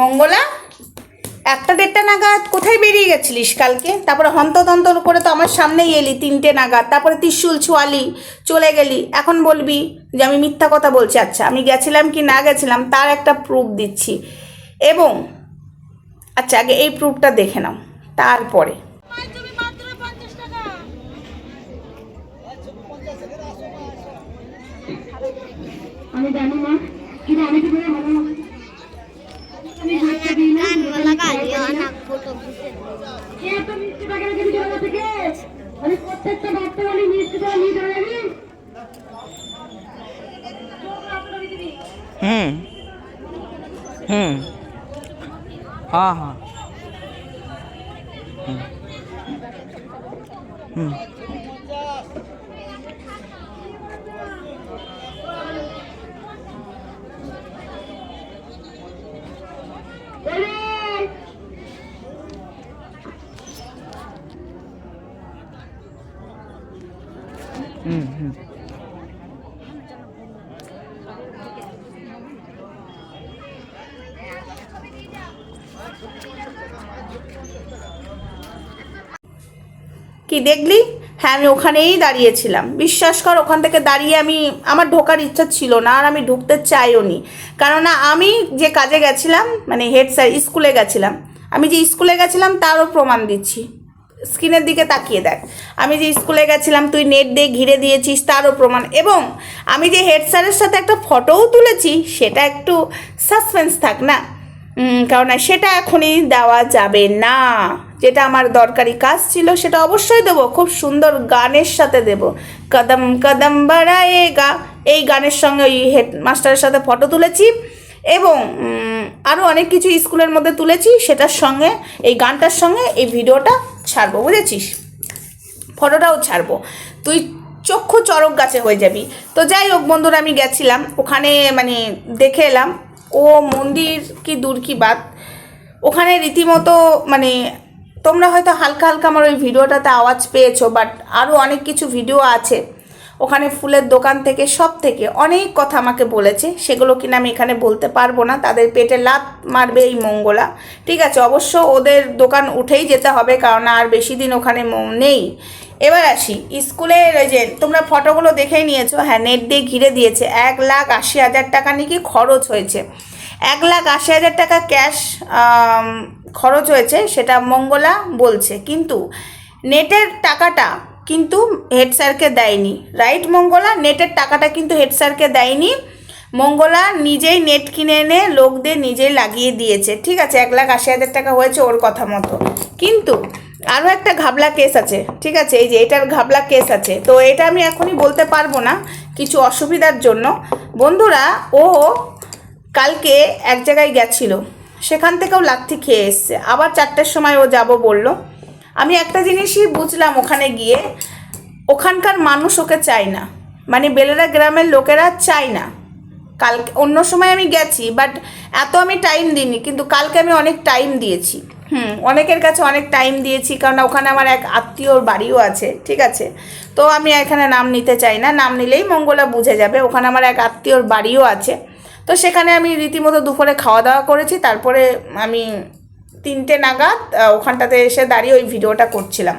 মঙ্গলা, একটা দেড়টা নাগাদ কোথায় বেরিয়ে গেছিলিস কালকে? তারপরে হন্তদন্ত করে তো আমার সামনেই এলি তিনটে নাগাদ। তারপরে ত্রিশুল ছোয়ালি, চলে গেলি। এখন বলবি যে আমি মিথ্যা কথা বলছি। আচ্ছা আমি গেছিলাম কি না গেছিলাম তার একটা প্রুফ দিচ্ছি। এবং আচ্ছা আগে এই প্রুফটা দেখে নাও। তারপরে। আমি জানি না। কিন্তু আমি তো করে ভালো আমি ঘুরতে দিই না কে এত মিষ্টি টাকা রেখে দিল আমার থেকে আমি প্রত্যেকটা বাচ্চা আমি মিষ্টি টাকা নিয়ে চলে যাবি হুম। হুম। হ্যাঁ হ্যাঁ। হুম। হুম। কি দেখলি? হ্যাঁ আমি ওখানেই দাঁড়িয়েছিলাম। বিশ্বাস কর, ওখান থেকে দাঁড়িয়ে আমি, আমার ঢোকার ইচ্ছা ছিল না, আর আমি ঢুকতে চাইও নি। কেননা আমি যে কাজে গেছিলাম মানে হেড স্যার স্কুলে গেছিলাম, আমি যে স্কুলে গেছিলাম তারও প্রমাণ দিচ্ছি। স্ক্রিনের দিকে তাকিয়ে দেখ। আমি যে স্কুলে গেছিলাম, তুই নেট দিয়ে ঘিরে দিয়েছিস, তারও প্রমাণ। এবং আমি যে হেড স্যারের সাথে একটা ফটোও তুলেছি, সেটা একটু সাসপেন্স থাক না। কারণ সেটা এখনই দেওয়া যাবে না। যেটা আমার দরকারি কাজ ছিল, সেটা অবশ্যই দেবো। খুব সুন্দর গানের সাথে দেব। কদম কদম বাড়ায়েগা। এই গানের সঙ্গে ওই হেড মাস্টারের সাথে ফটো তুলেছি এবং আরও অনেক কিছু স্কুলের মধ্যে তুলেছি, সেটার সঙ্গে, এই গানটার সঙ্গে এই ভিডিওটা ছাড়বো, বুঝেছিস? ফটোটাও ছাড়বো। তুই চক্ষু চরক গাছে হয়ে যাবি। তো যাই হোক বন্ধুরা, আমি গেছিলাম। ওখানে মানে দেখে এলাম। ও মন্দির কি দূর কি বাদ ওখানে রীতিমতো মানে তোমরা হয়তো হালকা হালকা আমার ওই ভিডিওটাতে আওয়াজ পেয়েছ বাট আরও অনেক কিছু ভিডিও আছে। ওখানে ফুলের দোকান থেকে, সব থেকে অনেক কথা আমাকে বলেছে। সেগুলো কিনা আমি এখানে বলতে পারব না। তাদের পেটে লাত মারবে এই মঙ্গলা। ঠিক আছে, অবশ্য ওদের দোকান উঠেই যেতে হবে, কারণ আর বেশি দিন ওখানে নেই। এবার আসি, স্কুলের যে তোমরা ফটোগুলো দেখেই নিয়েছো? হ্যাঁ নেট দিয়ে ঘিরে দিয়েছে। এক লাখ আশি হাজার টাকা নাকি খরচ হয়েছে। এক লাখ আশি হাজার টাকা ক্যাশ খরচ হয়েছে, সেটা মঙ্গলা বলছে। কিন্তু নেটের টাকাটা কিন্তু হেড স্যারকে দেয়নি। রাইট মঙ্গলা? নেটের টাকাটা কিন্তু হেড স্যারকে দেয়নি। মঙ্গলা নিজেই নেট কিনে এনে লোকদের নিজেই লাগিয়ে দিয়েছে। ঠিক আছে, এক লাখ আশি হাজার টাকা হয়েছে ওর কথা মতো। কিন্তু আরও একটা ঘাবলা কেস আছে, ঠিক আছে? এই যে এটার ঘাবলা কেস আছে। তো এটা আমি এখনই বলতে পারব না কিছু অসুবিধার জন্য। বন্ধুরা, ও কালকে এক জায়গায় গেছিল। সেখান থেকেও লাথি খেয়ে এসছে। আবার চারটের সময় ও যাব বলল। আমি একটা জিনিসই বুঝলাম ওখানে গিয়ে, ওখানকার মানুষ ওকে চায় না। মানে বেলেরা গ্রামের লোকেরা চায় না। কালকে, অন্য সময় আমি গেছি বাট এত আমি টাইম দিইনি, কিন্তু কালকে আমি অনেক টাইম দিয়েছি। হুম, অনেকের কাছে অনেক টাইম দিয়েছি কারণ ওখানে আমার এক আত্মীয়র বাড়িও আছে, ঠিক আছে? তো আমি এখানে নাম নিতে চাই না, নাম নিলেই মঙ্গলা বুঝে যাবে। ওখানে আমার এক আত্মীয়র বাড়িও আছে। তো সেখানে আমি রীতিমতো দুপুরে খাওয়া দাওয়া করেছি, তারপরে আমি তিনটে নাগাদ ওখানটাতে এসে দাঁড়িয়ে ওই ভিডিওটা করছিলাম।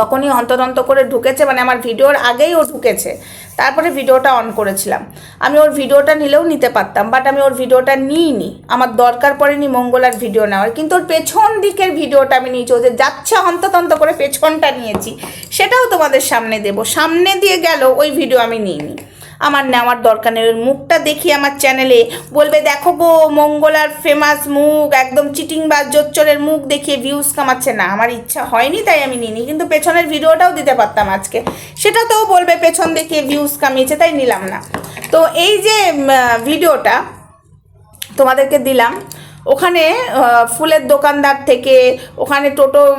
তখনই হন্তদন্ত করে ঢুকেছে মানে আমার ভিডিওর আগেই ও ঢুকেছে, তারপরে ভিডিওটা অন করেছিলাম। আমি ওর ভিডিওটা নিলেও নিতে পারতাম বাট আমি ওর ভিডিওটা নিইনি। আমার দরকার পড়েনি মঙ্গলার ভিডিও নেওয়ার, কিন্তু ওর পেছন দিকের ভিডিওটা আমি নিয়েছি, ও যে যাচ্ছে হন্ততন্ত করে পেছনটা নিয়েছি, সেটাও তোমাদের সামনে দেব। সামনে দিয়ে গেল ওই ভিডিও আমি নিইনি। আমার নেওয়ার দরকার নেই। মুখটা দেখি আমার চ্যানেলে। বলবে, দেখো গো মঙ্গলার ফেমাস মুখ, একদম চিটিং বা জোচ্চরের মুখ দেখিয়ে ভিউজ কামাচ্ছে না। আমার ইচ্ছা হয়নি, তাই আমি নিইনি। কিন্তু পেছনের ভিডিওটাও দিতে পারতাম আজকে। সেটা তো বলবে, পেছন দেখিয়ে ভিউজ কামিয়েছে, তাই নিলাম না। তো এই যে ভিডিওটা তোমাদেরকে দিলাম। ওখানে ফুলের দোকানদার থেকে, ওখানে টোটো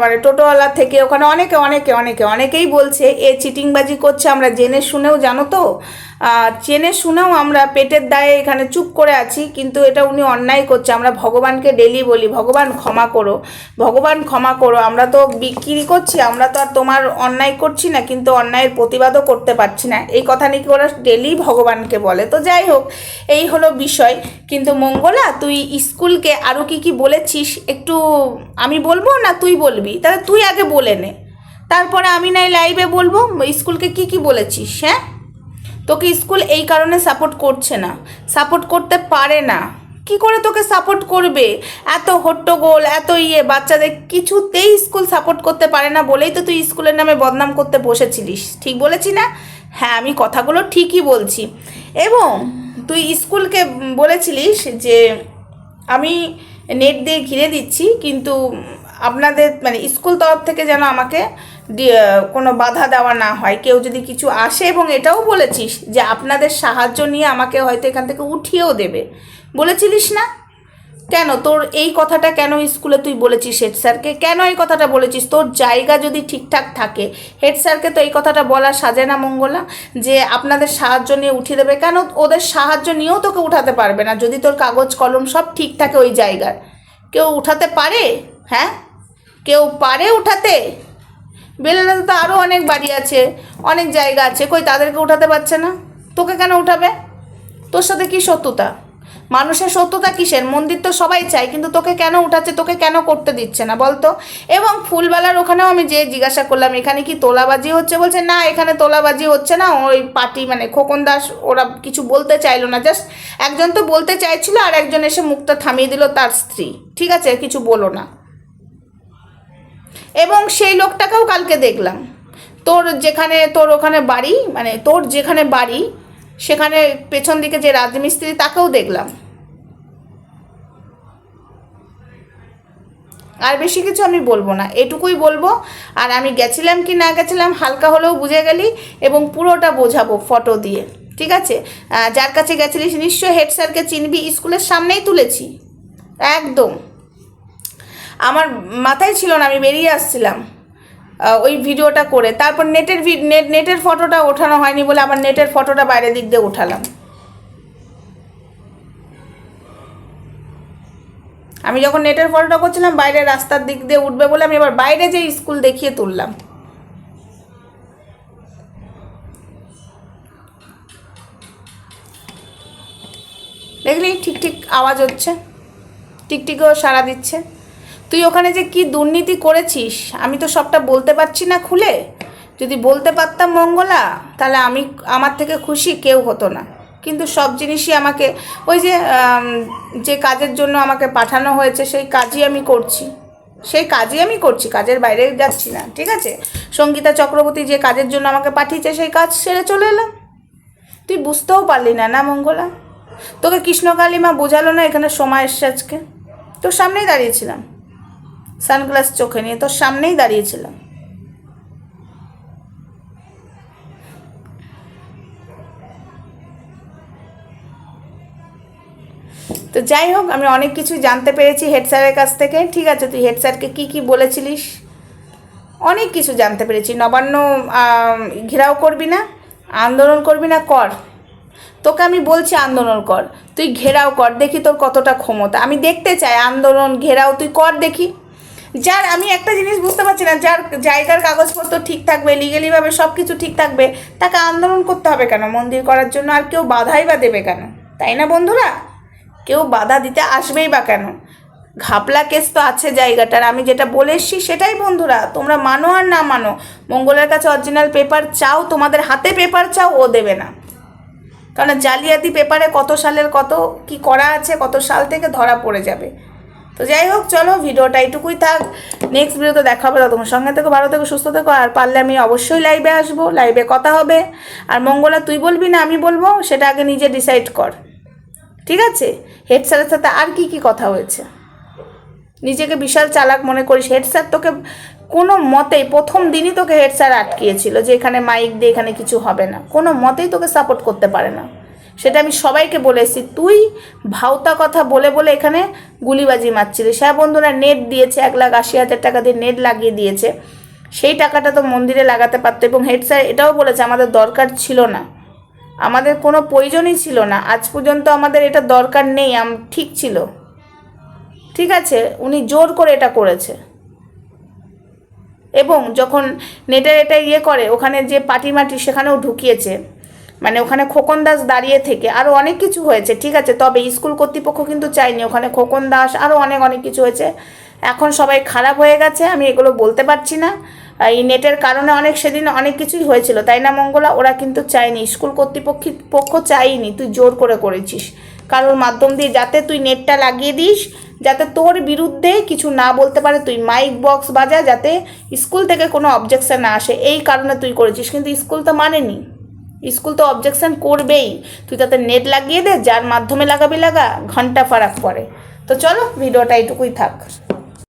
মানে টোটোওয়ালা থেকে, ওখানে অনেকে অনেকে অনেকে, অনেকেই বলছে, এ, চিটিংবাজি করছে, আমরা জেনে শুনেও জানো তো? আহ, জেনে শুনেও আমরা পেটের দায়ে এখানে চুপ করে আছি কিন্তু এটা উনি অন্যায় করছে। আমরা ভগবানকে ডেলি বলি ভগবান ক্ষমা করো ভগবান ক্ষমা করো। আমরা তো বিক্রি করছি আমরা তো আর তোমার অন্যায় করছি না কিন্তু অন্যায়ের প্রতিবাদও করতে পারছি না। এই কথা নাকি ওরা ডেলি ভগবানকে বলে। তো যাই হোক এই হলো বিষয়। কিন্তু মঙ্গলা তুই স্কুলকে আরও কি কি বলেছিস? একটু আমি বলব না তুই বলবি? তাহলে তুই আগে বলে নে। তারপরে আমি নাই লাইভে বলব? স্কুলকে কি কি বলেছিস হ্যাঁ? তোকে স্কুল এই কারণে সাপোর্ট করছে না। সাপোর্ট করতে পারে না। কি করে তোকে সাপোর্ট করবে? এত হট্টগোল, এত ইয়ে বাচ্চাদের কিছুতেই স্কুল সাপোর্ট করতে পারে না বলেই তো তুই স্কুলের নামে বদনাম করতে বসেছিলিস। ঠিক বলেছি না? হ্যাঁ আমি কথাগুলো ঠিকই বলছি। এবং তুই স্কুলকে বলেছিলিস যে, আমি নেট দিয়ে ঘিরে দিচ্ছি, কিন্তু আপনাদের মানে স্কুল তরফ থেকে যেন আমাকে কোনো বাধা দেওয়া না হয়। কেউ যদি কিছু আসে এবং এটাও বলেছিস যে আপনাদের সাহায্য নিয়ে আমাকে হয়তো এখান থেকে উঠিয়েও দেবে। বলেছিলিস না? কেন? তোর এই কথাটা কেন স্কুলে তুই বলেছিস হেড স্যারকে? কেন এই কথাটা বলেছিস? তোর জায়গা যদি ঠিকঠাক থাকে, হেড স্যারকে তো এই কথাটা বলা সাজে না মঙ্গলা, যে আপনাদের সাহায্য নিয়ে উঠিয়ে দেবে। কেন ওদের সাহায্য নিয়েও তোকে উঠাতে পারবে না, যদি তোর কাগজ, কলম সব ঠিক থাকে ওই জায়গার কেউ উঠাতে পারে? হ্যাঁ? কেউ পারে উঠাতে? বেলেলাতে তো আরও অনেক বাড়ি আছে, অনেক জায়গা আছে। কই, তাদেরকে উঠাতে পারছে না? তোকে কেন উঠাবে? তোর সাথে কি শত্রুতা মানুষের সত্যতা কিসের? মন্দির তো সবাই চায়, কিন্তু তোকে কেন উঠাচ্ছে, তোকে কেন করতে দিচ্ছে না? বলতো? এবং ফুলবেলার ওখানেও আমি যে জিজ্ঞাসা করলাম, এখানে কি তোলাবাজি হচ্ছে? বলছে, না, এখানে তোলাবাজি হচ্ছে না। ওই পার্টি মানে খোকন দাস, ওরা কিছু বলতে চাইলো না। জাস্ট একজন তো বলতে চাইছিল, আর একজন এসে মুখটা থামিয়ে দিল তার স্ত্রী। ঠিক আছে, কিছু বলো না। এবং সেই লোকটাকেও কালকে দেখলাম। তোর যেখানে, তোর ওখানে বাড়ি মানে তোর যেখানে বাড়ি, সেখানে পেছন দিকে যে রাজমিস্ত্রি, তাকেও দেখলাম। আর বেশি কিছু আমি বলব না, এটুকুই বলব। আর আমি গেছিলাম কি না গেছিলাম, হালকা হলেও বুঝে গেলি এবং পুরোটা বোঝাবো ফটো দিয়ে, ঠিক আছে? যার কাছে গেছিলিস, নিশ্চয়ই হেড স্যারকে চিনবি, স্কুলের সামনেই তুলেছি। একদম। আমার মাথায় ছিল না, আমি বেরিয়ে আসছিলাম ওই ভিডিওটা করে। তারপর নেটের নেট, নেটের ফটোটা ওঠানো হয়নি বলে আবার নেটের ফটোটা বাইরের দিক দিয়ে উঠালাম। আমি যখন নেটের ফটোটা করছিলাম, বাইরে রাস্তার দিক দিয়ে উঠবে বলে আমি এবার বাইরে যে স্কুল দেখিয়ে তুললাম। দেখলি ঠিক ঠিক আওয়াজ হচ্ছে, টিকটিকেও সাড়া দিচ্ছে। তুই ওখানে যে কি দুর্নীতি করেছিস? আমি তো সবটা বলতে পারছি না খুলে। যদি বলতে পারতাম মঙ্গলা, তাহলে আমি আমার থেকে খুশি কেউ হতো না। কিন্তু সব জিনিসই আমাকে, ওই যে যে কাজের জন্য আমাকে পাঠানো হয়েছে, সেই কাজই আমি করছি। সেই কাজই আমি করছি, কাজের বাইরে যাচ্ছি না, ঠিক আছে? সঙ্গীতা চক্রবর্তী যে কাজের জন্য আমাকে পাঠিয়েছে, সেই কাজ সেরে চলে এলাম। তুই বুঝতেও পারলি না না মঙ্গলা? তোকে কৃষ্ণকালী মা বোঝালো না এখানে সময় এসছে আজকে? তোর সামনেই দাঁড়িয়েছিলাম। সানগ্লাস চোখে নিয়ে তোর সামনেই দাঁড়িয়েছিলাম। তো যাই হোক, আমি অনেক কিছু জানতে পেরেছি হেড স্যারের কাছ থেকে। ঠিক আছে, তুই হেড স্যারকে কী কী বলেছিলিস? অনেক কিছু জানতে পেরেছি। নবান্ন ঘেরাও করবি না? আন্দোলন করবি না? কর। তোকে আমি বলছি আন্দোলন কর। তুই ঘেরাও কর, দেখি তোর কতটা ক্ষমতা। আমি দেখতে চাই আন্দোলন, ঘেরাও, তুই কর দেখি। যার, আমি একটা জিনিস বুঝতে পারছি না, যার জায়গার কাগজপত্র ঠিক থাকবে লিগেলিভাবে সব কিছু ঠিক থাকবে, তাকে আন্দোলন করতে হবে কেন? মন্দির করার জন্য আর কেউ বাধাই বা দেবে কেন? তাই না বন্ধুরা? কেউ বাধা দিতে আসবেই বা কেন? ঘাপলা কেস তো আছে জায়গাটার, আমি যেটা বলে এসছি সেটাই বন্ধুরা, তোমরা মানো আর না মানো, মঙ্গলের কাছে অরিজিনাল পেপার চাও, তোমাদের হাতে পেপার চাও, ও দেবে না। কারণ জালিয়াতি পেপারে কত সালের কত, কি করা আছে, কত সাল থেকে ধরা পড়ে যাবে। তো যাই হোক, চলো ভিডিওটা এইটুকুই থাক। নেক্সট ভিডিওতে দেখা হবে। তোমার সঙ্গে থেকে, ভালো থেকো, সুস্থ থেকো। আর পারলে আমি অবশ্যই লাইভে আসব লাইভে কথা হবে। আর মঙ্গলা, তুই বলবি না, আমি বলব, সেটা আগে নিজে ডিসাইড কর। ঠিক আছে? হেড স্যারের সাথে আর কি কি কথা হয়েছে? নিজেকে বিশাল চালাক মনে করিস। হেড স্যার তোকে কোনো মতেই, প্রথম দিনই তোকে হেড স্যার আটকিয়েছিল যে এখানে মাইক দিয়ে এখানে কিছু হবে না। কোনো মতেই তোকে সাপোর্ট করতে পারে না। সেটা আমি সবাইকে বলে এসেছি। তুই ভাওতা কথা বলে বলে এখানে গুলিবাজি মারছিলিস। হ্যাঁ বন্ধুরা, নেট দিয়েছে এক লাখ আশি হাজার টাকা দিয়ে নেট লাগিয়ে দিয়েছে। সেই টাকাটা তো মন্দিরে লাগাতে পারতো এবং হেড স্যার এটাও বলেছে, আমাদের দরকার ছিল না। আমাদের কোনো প্রয়োজনই ছিল না। আজ পর্যন্ত আমাদের এটা দরকার নেই, আম, ঠিক ছিল। ঠিক আছে, উনি জোর করে এটা করেছে। এবং যখন নেটের এটা ইয়ে করে, ওখানে যে পাটি মাটি সেখানেও ঢুকিয়েছে মানে ওখানে খোকন দাস দাঁড়িয়ে থেকে আরও অনেক কিছু হয়েছে, ঠিক আছে? তবে স্কুল কর্তৃপক্ষ কিন্তু চায়নি ওখানে খোকন দাস আরও অনেক অনেক কিছু হয়েছে। এখন সবাই খারাপ হয়ে গেছে, আমি এগুলো বলতে পারছি না। এই নেটের কারণে অনেক, সেদিন অনেক কিছুই হয়েছিল। তাই না, মঙ্গলা? ওরা কিন্তু চায়নি স্কুল কর্তৃপক্ষ, পক্ষ চাইনি, তুই জোর করে করেছিস। কারোর মাধ্যম দিয়ে যাতে তুই নেটটা লাগিয়ে দিস, যাতে তোর বিরুদ্ধে কিছু না বলতে পারে, তুই মাইক, বক্স বাজা, যাতে স্কুল থেকে কোনো অবজেকশন না আসে। এই কারণে তুই করেছিস, কিন্তু স্কুল তো মানেনি। স্কুল তো অবজেকশন করবেই। তুই তাতে নেট লাগিয়ে দে, যার মাধ্যমে লাগাবি লাগা, ঘণ্টা ফারাক পরে। তো চলো, ভিডিওটা এটুকুই থাক।